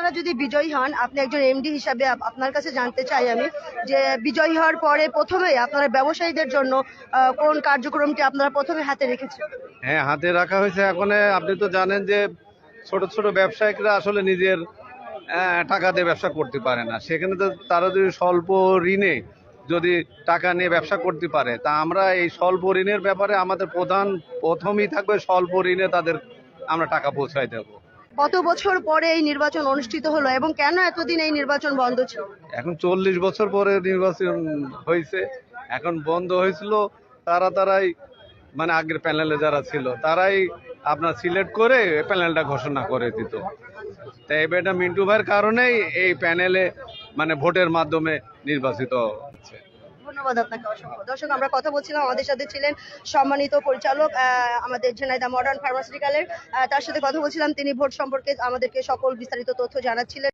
আপনারা যদি বিজয়ী হন, আপনি একজন এমডি হিসাবে আপনার কাছে জানতে চাই আমি যে বিজয়ী হওয়ার পরে প্রথমে আপনারা ব্যবসায়ীদের জন্য কোন কার্যক্রমটি আপনারা প্রথমে হাতে রেখেছেন? হ্যাঁ হাতে রাখা হয়েছে। এখন আপনি তো জানেন যে ছোট ছোট ব্যবসায়িকরা আসলে নিজের টাকা দিয়ে ব্যবসা করতে পারে না। সেখানে তো তারা যদি স্বল্প ঋণে যদি টাকা নিয়ে ব্যবসা করতে পারে, তা আমরা এই স্বল্প ঋণের ব্যাপারে আমাদের প্রধান প্রথমই থাকবে স্বল্প ঋণে তাদের আমরা টাকা পৌঁছাই দেবো। কত বছর পরে এই নির্বাচন অনুষ্ঠিত হলো এবং কেন এতদিন এই নির্বাচন বন্ধ ছিল? এখন চল্লিশ বছর পরে নির্বাচন হয়েছে। এখন বন্ধ হয়েছিল, তারা তারাই মানে আগের প্যানেলে যারা ছিল, তারাই আপনার সিলেক্ট করে প্যানেলটা ঘোষণা করে দিত। তাই এটা মিন্টু ভাইয়ের কারণেই এই প্যানেলে মানে ভোটের মাধ্যমে নির্বাচিত হচ্ছে। ধন্যবাদ আপনাকে অসংখ্য। দর্শক, আমরা কথা বলছিলাম, আমাদের সাথে ছিলেন সম্মানিত পরিচালক আমাদের ঝেনাইদা মডার্ন ফার্মাসিউটিক্যালের তার সাথে কথা বলছিলাম, তিনি ভোট সম্পর্কে আমাদেরকে সকল বিস্তারিত তথ্য জানাচ্ছিলেন।